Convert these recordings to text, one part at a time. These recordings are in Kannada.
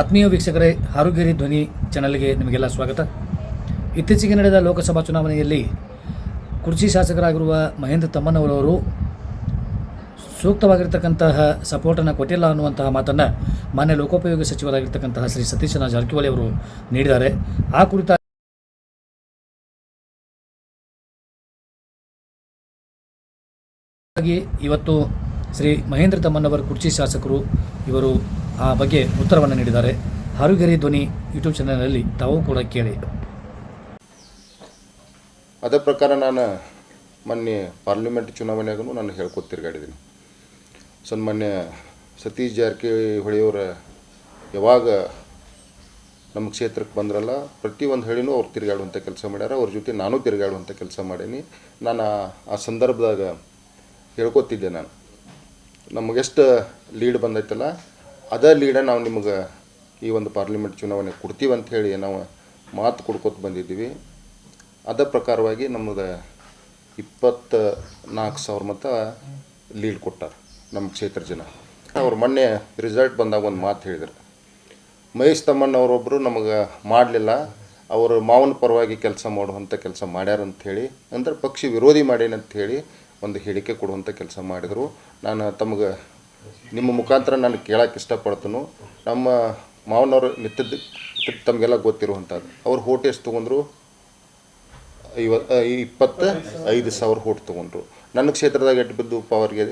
ಆತ್ಮೀಯ ವೀಕ್ಷಕರೇ ಆರೋಗ್ಯರಿ ಧ್ವನಿ ಚಾನಲ್ಗೆ ನಿಮಗೆಲ್ಲ ಸ್ವಾಗತ. ಇತ್ತೀಚೆಗೆ ನಡೆದ ಲೋಕಸಭಾ ಚುನಾವಣೆಯಲ್ಲಿ ಕುರ್ಚಿ ಶಾಸಕರಾಗಿರುವ ಮಹೇಂದ್ರ ತಮ್ಮನವರವರು ಸೂಕ್ತವಾಗಿರ್ತಕ್ಕಂತಹ ಸಪೋರ್ಟನ್ನು ಕೊಟ್ಟಿಲ್ಲ ಅನ್ನುವಂತಹ ಮಾತನ್ನು ಮಾನ್ಯ ಲೋಕೋಪಯೋಗಿ ಸಚಿವರಾಗಿರ್ತಕ್ಕಂತಹ ಶ್ರೀ ಸತೀಶನ ಜಾರಕಿಹೊಳಿ ಅವರು ನೀಡಿದ್ದಾರೆ. ಆ ಕುರಿತ ಇವತ್ತು ಶ್ರೀ ಮಹೇಂದ್ರ ತಮ್ಮನವರ ಕುರ್ಚಿ ಶಾಸಕರು ಇವರು ಆ ಬಗ್ಗೆ ಉತ್ತರವನ್ನು ನೀಡಿದ್ದಾರೆ. ಹರುಗೆರೆ ಧ್ವನಿ ಯೂಟ್ಯೂಬ್ ಚಾನಲ್ನಲ್ಲಿ ತಾವು ಕೂಡ ಕೇಳಿ. ಅದರ ಪ್ರಕಾರ ನಾನು ಮೊನ್ನೆ ಪಾರ್ಲಿಮೆಂಟ್ ಚುನಾವಣೆಗೂ ನಾನು ಹೇಳ್ಕೊತ ತಿರುಗಾಡಿದ್ದೀನಿ ಸನ್ಮಾನ್ಯ ಸತೀಶ್ ಜಾರಕಿಹೊಳಿಯವರ ಯಾವಾಗ ನಮ್ಮ ಕ್ಷೇತ್ರಕ್ಕೆ ಬಂದ್ರಲ್ಲ, ಪ್ರತಿಯೊಂದು ಹೇಳಿನೂ ಅವ್ರು ತಿರುಗಾಡುವಂಥ ಕೆಲಸ ಮಾಡ್ಯಾರ, ಅವ್ರ ಜೊತೆ ನಾನು ತಿರುಗಾಡುವಂಥ ಕೆಲಸ ಮಾಡೀನಿ. ನಾನು ಆ ಸಂದರ್ಭದಾಗ ಹೇಳ್ಕೊತಿದ್ದೆ ನಾನು. ನಮಗೆಷ್ಟು ಲೀಡ್ ಬಂದೈತಲ್ಲ ಅದೇ ಲೀಡ ನಾವು ನಿಮಗೆ ಈ ಒಂದು ಪಾರ್ಲಿಮೆಂಟ್ ಚುನಾವಣೆ ಕೊಡ್ತೀವಿ ಅಂತ ಹೇಳಿ ನಾವು ಮಾತು ಕೊಡ್ಕೊತ ಬಂದಿದ್ದೀವಿ. ಅದ ಪ್ರಕಾರವಾಗಿ ನಮ್ಮದು ಇಪ್ಪತ್ತ ನಾಲ್ಕು ಸಾವಿರ ಮತ ಲೀಡ್ ಕೊಟ್ಟಾರ ನಮ್ಮ ಕ್ಷೇತ್ರ ಜನ. ಅವ್ರು ಮೊನ್ನೆ ರಿಸಲ್ಟ್ ಬಂದಾಗ ಒಂದು ಮಾತು ಹೇಳಿದ್ರು. ಮಹೇಶ್ ತಮ್ಮಣ್ಣ ಅವರೊಬ್ಬರು ನಮಗೆ ಮಾಡಲಿಲ್ಲ, ಅವರು ಮಾವನ ಪರವಾಗಿ ಕೆಲಸ ಮಾಡುವಂಥ ಕೆಲಸ ಮಾಡ್ಯಾರ ಅಂತ ಹೇಳಿ, ಅಂದ್ರೆ ಪಕ್ಷಿ ವಿರೋಧಿ ಮಾಡೇನಂತ ಹೇಳಿ ಒಂದು ಹೇಳಿಕೆ ಕೊಡುವಂಥ ಕೆಲಸ ಮಾಡಿದರು. ನಾನು ತಮಗೆ ನಿಮ್ಮ ಮುಖಾಂತರ ನಾನು ಕೇಳಕ್ಕೆ ಇಷ್ಟಪಡ್ತನು. ನಮ್ಮ ಮಾವನವರು ನಿತ್ಯದ ತಮಗೆಲ್ಲ ಗೊತ್ತಿರುವಂಥದ್ದು. ಅವರು ಹೋಟ್ ಎಷ್ಟು ತೊಗೊಂಡ್ರು? ಐವ ಇಪ್ಪತ್ತ ಐದು ಸಾವಿರ ಹೋಟ್ ತೊಗೊಂಡ್ರು. ನನ್ನ ಕ್ಷೇತ್ರದಾಗ ಎಷ್ಟು ಬಿದ್ದು ಪವರ್ಗೆ,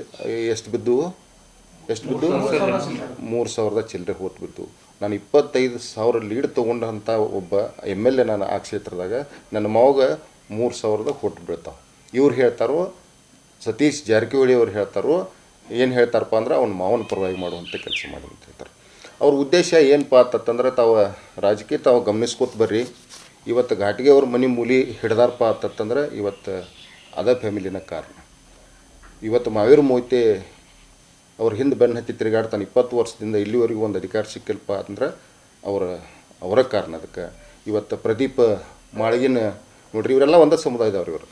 ಎಷ್ಟು ಬಿದ್ದು? ಎಷ್ಟು ಬಿದ್ದು? ಮೂರು ಸಾವಿರದ ಚಿಲ್ಲರೆ ಹೋಟ್ ಬಿದ್ದು. ನಾನು ಇಪ್ಪತ್ತೈದು ಸಾವಿರ ಲೀಡ್ ತೊಗೊಂಡಂಥ ಒಬ್ಬ ಎಂ ಎಲ್ ಎ ನಾನು ಆ ಕ್ಷೇತ್ರದಾಗ. ನನ್ನ ಮಾವಗ ಮೂರು ಸಾವಿರದ ಹೋಟ್ ಬೀಳ್ತಾವೆ. ಇವ್ರು ಹೇಳ್ತಾರೋ, ಸತೀಶ್ ಜಾರಕಿಹೊಳಿ ಅವ್ರು ಹೇಳ್ತಾರೋ ಏನು ಹೇಳ್ತಾರಪ್ಪ ಅಂದ್ರೆ ಅವ್ನ ಮಾವನ ಪರವಾಗಿ ಮಾಡುವಂಥ ಕೆಲಸ ಮಾಡಿ ಅಂತ ಹೇಳ್ತಾರೆ. ಅವ್ರ ಉದ್ದೇಶ ಏನಪ್ಪ ಅಂತಂದ್ರೆ ತಾವು ರಾಜಕೀಯ ತಾವು ಗಮನಿಸ್ಕೊತ ಬರ್ರಿ. ಇವತ್ತು ಘಾಟಿಗೆ ಅವ್ರ ಮನೆ ಮೂಲಿ ಹಿಡ್ದಾರಪ್ಪ ಅಂತಂದ್ರೆ ಇವತ್ತು ಅದ ಫ್ಯಾಮಿಲಿನ ಕಾರಣ. ಇವತ್ತು ಮಾವೀರ್ ಮೋಹಿತಿ ಅವ್ರ ಹಿಂದೆ ಬೆನ್ನು ಹತ್ತಿ ತಿರುಗಾಡ್ತಾನೆ ಇಪ್ಪತ್ತು ವರ್ಷದಿಂದ ಇಲ್ಲಿವರೆಗೂ ಒಂದು ಅಧಿಕಾರ ಸಿಕ್ಕಿಲ್ಪ ಅಂದ್ರೆ ಅವರ ಅವರ ಕಾರಣ ಅದಕ್ಕೆ. ಇವತ್ತು ಪ್ರದೀಪ್ ಮಾಳಿಗಿನ ನೋಡ್ರಿ, ಇವರೆಲ್ಲ ಒಂದೇ ಸಮುದಾಯದವ್ರು ಇವರು.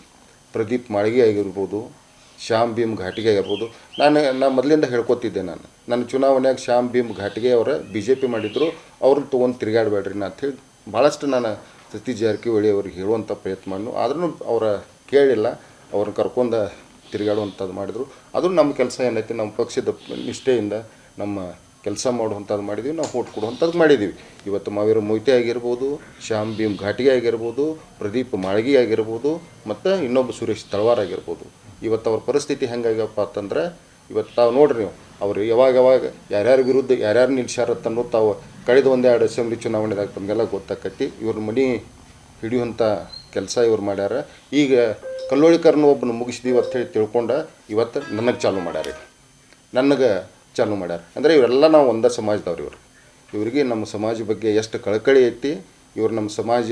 ಪ್ರದೀಪ್ ಮಾಳಿಗೆ ಆಗಿರ್ಬೋದು ಶ್ಯಾಮ್ ಭೀಮ್ ಘಾಟಿಗೆ ಆಗಿರ್ಬೋದು ನಾನು ನಾನು ಮೊದಲಿಂದ ಹೇಳ್ಕೊತಿದ್ದೆ ನಾನು. ನನ್ನ ಚುನಾವಣೆಯಾಗ ಶ್ಯಾಮ್ ಭೀಮ್ ಘಾಟಿಗೆ ಅವರ ಬಿ ಜೆ ಪಿ ಮಾಡಿದ್ರು. ಅವ್ರನ್ನ ತೊಗೊಂಡು ತಿರುಗಾಡಬೇಡ್ರಿ ನಾ ಹೇಳಿ ಭಾಳಷ್ಟು ನಾನು ಸತೀಶ್ ಜಾರಕಿಹೊಳಿ ಅವ್ರಿಗೆ ಹೇಳುವಂಥ ಪ್ರಯತ್ನ ಮಾಡ್ನು. ಆದ್ರೂ ಅವರ ಕೇಳಿಲ್ಲ. ಅವ್ರನ್ನ ಕರ್ಕೊಂಡು ತಿರುಗಾಡುವಂಥದ್ದು ಮಾಡಿದರು. ಅದು ನಮ್ಮ ಕೆಲಸ ಏನೈತಿ, ನಮ್ಮ ಪಕ್ಷದ ನಿಷ್ಠೆಯಿಂದ ನಮ್ಮ ಕೆಲಸ ಮಾಡುವಂಥದ್ದು ಮಾಡಿದ್ದೀವಿ ನಾವು ಓಟ್ ಕೊಡುವಂಥದ್ದು ಮಾಡಿದ್ದೀವಿ ಇವತ್ತು ಮಾವೀರ ಮೊಯ್ತೆ ಆಗಿರ್ಬೋದು, ಶ್ಯಾಮ್ ಭೀಮ್ ಘಾಟಿಗೆ ಆಗಿರ್ಬೋದು, ಪ್ರದೀಪ್ ಮಾಳಗಿ ಆಗಿರ್ಬೋದು, ಮತ್ತು ಇನ್ನೊಬ್ಬ ಸುರೇಶ್ ತಳವಾರ್ ಆಗಿರ್ಬೋದು. ಇವತ್ತು ಅವ್ರ ಪರಿಸ್ಥಿತಿ ಹೆಂಗಾಗ್ಯಪ್ಪ ಅಂತಂದ್ರೆ, ಇವತ್ತು ತಾವು ನೋಡ್ರಿ ನೀವು, ಅವರು ಯಾವಾಗ ಯಾವಾಗ ಯಾರ್ಯಾರ ವಿರುದ್ಧ ಯಾರ್ಯಾರು ನಿಲ್ಸ್ಯಾರತ್ತ ಅನ್ನೋದು ತಾವು ಕಳೆದ ಒಂದೆರಡು ಅಸೆಂಬ್ಲಿ ಚುನಾವಣೆದಾಗ ತಮಗೆಲ್ಲ ಗೊತ್ತಾಕತಿ ಇವ್ರ ಮನೆ ಹಿಡಿಯುವಂಥ ಕೆಲಸ ಇವ್ರು ಮಾಡ್ಯಾರ. ಈಗ ಕಲ್ಲೋಳಿಕರ್ನ ಒಬ್ಬನ ಮುಗಿಸಿದೀವಿ ಅಂತ ಹೇಳಿ ತಿಳ್ಕೊಂಡು, ಇವತ್ತು ನನಗೆ ಚಾಲು ಮಾಡ್ಯಾರ ನನಗೆ ಚಾಲು ಮಾಡ್ಯಾರ. ಅಂದರೆ ಇವರೆಲ್ಲ ನಾವು ಒಂದೇ ಸಮಾಜದವ್ರು ಇವರು. ಇವರಿಗೆ ನಮ್ಮ ಸಮಾಜ ಬಗ್ಗೆ ಎಷ್ಟು ಕಳಕಳಿ ಐತಿ, ಇವರು ನಮ್ಮ ಸಮಾಜ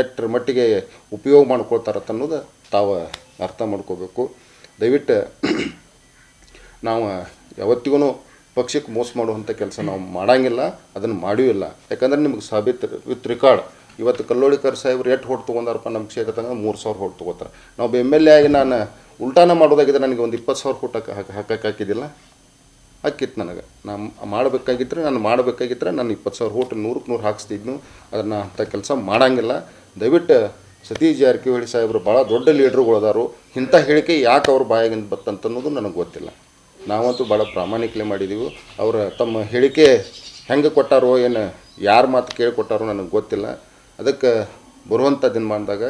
ಎಷ್ಟರ ಮಟ್ಟಿಗೆ ಉಪಯೋಗ ಮಾಡ್ಕೊಳ್ತಾರತ್ತ ಅನ್ನೋದು ತಾವು ಅರ್ಥ ಮಾಡ್ಕೋಬೇಕು. ದಯವಿಟ್ಟು ನಾವು ಯಾವತ್ತಿಗೂ ಪಕ್ಷಕ್ಕೆ ಮೋಸ ಮಾಡುವಂಥ ಕೆಲಸ ನಾವು ಮಾಡೋಂಗಿಲ್ಲ, ಅದನ್ನು ಮಾಡೂ ಇಲ್ಲ. ಯಾಕಂದ್ರೆ ನಿಮ್ಗೆ ಸಾಬೀತು ವಿತ್ ರೆಕಾರ್ಡ್. ಇವತ್ತು ಕಲ್ಲೋಳಿಕರ್ ಸಾಹೇಬ್ರು ಎಷ್ಟು ಹೊಟ್ಟು ತೊಗೊಂಡಾರಪ್ಪ ನಮ್ಮ ಕ್ಷೇತ್ರದಾಗ? ಮೂರು ಸಾವಿರ ಹೊಟ್ಟು ತೊಗೋತಾರೆ. ನಾವು ಎಂ ಎಲ್ ಎ ಆಗಿ ನಾನು ಉಲ್ಟಾನ ಮಾಡೋದಾಗಿದ್ರೆ ನನಗೆ ಒಂದು ಇಪ್ಪತ್ತು ಸಾವಿರ ಕೊಟ್ಟಕ್ಕೆ ಹಾಕಿ ಹಾಕಕ್ಕೆ ಹಾಕಿತ್ತು ನನಗೆ. ನಾನು ಮಾಡಬೇಕಾಗಿದ್ದರೆ ನಾನು ಮಾಡಬೇಕಾಗಿದ್ದರೆ ನಾನು ಇಪ್ಪತ್ತು ಸಾವಿರ ಹೋಟ್ ನೂರಕ್ಕೆ ನೂರು ಹಾಕಿಸ್ತಿದ್ನು. ಅದನ್ನು ಅಂಥ ಕೆಲಸ ಮಾಡಂಗಿಲ್ಲ. ದಯವಿಟ್ಟು ಸತೀಶ್ ಜಾರಕಿಹೊಳಿ ಸಾಹೇಬರು ಭಾಳ ದೊಡ್ಡ ಲೀಡ್ರುಗಳು ಅದಾರು. ಇಂಥ ಹೇಳಿಕೆ ಯಾಕೆ ಅವ್ರ ಬಾಯಾಗಿಂದ ಬತ್ತಂತನ್ನೋದು ನನಗೆ ಗೊತ್ತಿಲ್ಲ. ನಾವಂತೂ ಭಾಳ ಪ್ರಾಮಾಣಿಕಲೆ ಮಾಡಿದ್ದೀವಿ ಅವರ ತಮ್ಮ ಹೇಳಿಕೆ ಹೆಂಗೆ ಕೊಟ್ಟಾರೋ, ಏನು ಯಾರು ಮಾತು ಕೇಳಿಕೊಟ್ಟಾರೋ ನನಗೆ ಗೊತ್ತಿಲ್ಲ. ಅದಕ್ಕೆ ಬರುವಂಥ ದಿನಮಾನದಾಗ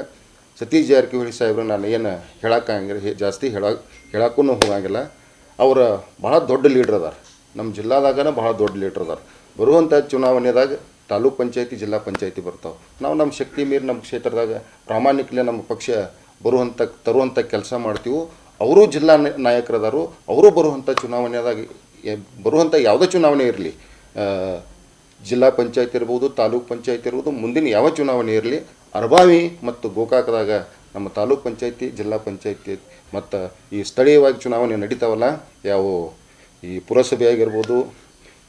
ಸತೀಶ್ ಜಾರಕಿಹೊಳಿ ಸಾಹೇಬ್ರು ನಾನು ಏನು ಹೇಳೋಕ್ಕಾಗಿಲ್ಲ ಜಾಸ್ತಿ ಹೇಳ ಹೇಳಕ್ಕೂ ಹೋಗಂಗಿಲ್ಲ. ಅವರ ಭಾಳ ದೊಡ್ಡ ಲೀಡ್ರ್ ಅದಾರ. ನಮ್ಮ ಜಿಲ್ಲಾದಾಗನೇ ಭಾಳ ದೊಡ್ಡ ಲೀಡ್ರ್ ಅದಾರ. ಬರುವಂಥ ಚುನಾವಣೆದಾಗ ತಾಲೂಕ್ ಪಂಚಾಯತಿ, ಜಿಲ್ಲಾ ಪಂಚಾಯತಿ ಬರ್ತಾವೆ. ನಾವು ನಮ್ಮ ಶಕ್ತಿ ಮೀರಿ ನಮ್ಮ ಕ್ಷೇತ್ರದಾಗ ಪ್ರಾಮಾಣಿಕಲೆ ನಮ್ಮ ಪಕ್ಷ ಬರುವಂಥ ತರುವಂಥ ಕೆಲಸ ಮಾಡ್ತೀವಿ. ಅವರು ಜಿಲ್ಲಾ ನಾಯಕರದಾರು, ಅವರು ಬರುವಂಥ ಚುನಾವಣೆದಾಗ ಬರುವಂಥ ಯಾವುದೇ ಚುನಾವಣೆ ಇರಲಿ. ಜಿಲ್ಲಾ ಪಂಚಾಯತ್ ಇರ್ಬೋದು, ತಾಲೂಕ್ ಪಂಚಾಯತ್ ಇರ್ಬೋದು, ಮುಂದಿನ ಯಾವ ಚುನಾವಣೆ ಇರಲಿ, ಅರ್ಬಾವಿ ಮತ್ತು ಗೋಕಾಕದಾಗ ನಮ್ಮ ತಾಲೂಕ್ ಪಂಚಾಯತಿ, ಜಿಲ್ಲಾ ಪಂಚಾಯತಿ ಮತ್ತು ಈ ಸ್ಥಳೀಯವಾಗಿ ಚುನಾವಣೆ ನಡೀತಾವಲ್ಲ, ಯಾವ ಈ ಪುರಸಭೆ ಆಗಿರ್ಬೋದು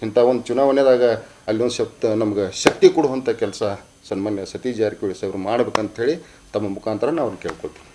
ಇಂಥ ಒಂದು ಚುನಾವಣೆದಾಗ ಅಲ್ಲಿ ಒಂದು ಶಕ್ತ ನಮ್ಗೆ ಶಕ್ತಿ ಕೊಡುವಂಥ ಕೆಲಸ ಸನ್ಮಾನ್ಯ ಸತೀಶ್ ಜಾರಕಿಹೊಳಿ ಸಾಹೇಬರು ಮಾಡ್ಬೇಕಂತ ಹೇಳಿ ತಮ್ಮ ಮುಖಾಂತರ ನಾವು ಕೇಳ್ಕೊಳ್ತೀವಿ.